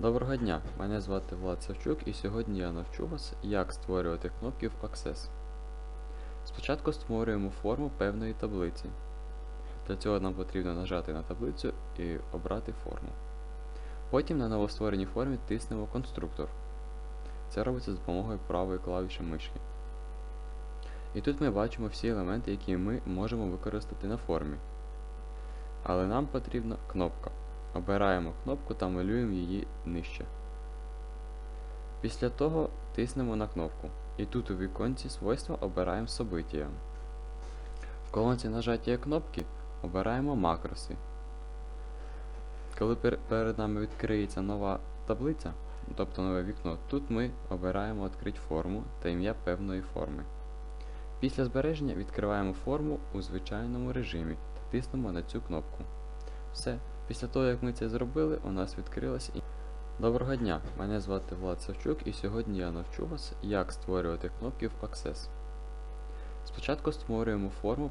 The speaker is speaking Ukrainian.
Доброго дня, мене звати Влад Савчук і сьогодні я навчу вас, як створювати кнопки в Access. Спочатку створюємо форму певної таблиці. Для цього нам потрібно нажати на таблицю і обрати форму. Потім на новоствореній формі тиснемо конструктор. Це робиться з допомогою правої клавіші мишки. І тут ми бачимо всі елементи, які ми можемо використати на формі. Але нам потрібна кнопка. Обираємо кнопку та малюємо її нижче. Після того тиснемо на кнопку. І тут у віконці свойства обираємо события. В колонці нажаття кнопки обираємо макроси. Коли пер- перед нами відкриється нова таблиця, тобто нове вікно, тут ми обираємо відкрити форму та ім'я певної форми. Після збереження відкриваємо форму у звичайному режимі та тиснемо на цю кнопку. Все. Після того, як ми це зробили, у нас відкрилась і. Доброго дня, мене звати Влад Савчук і сьогодні я навчу вас, як створювати кнопки в Access. Спочатку створюємо форму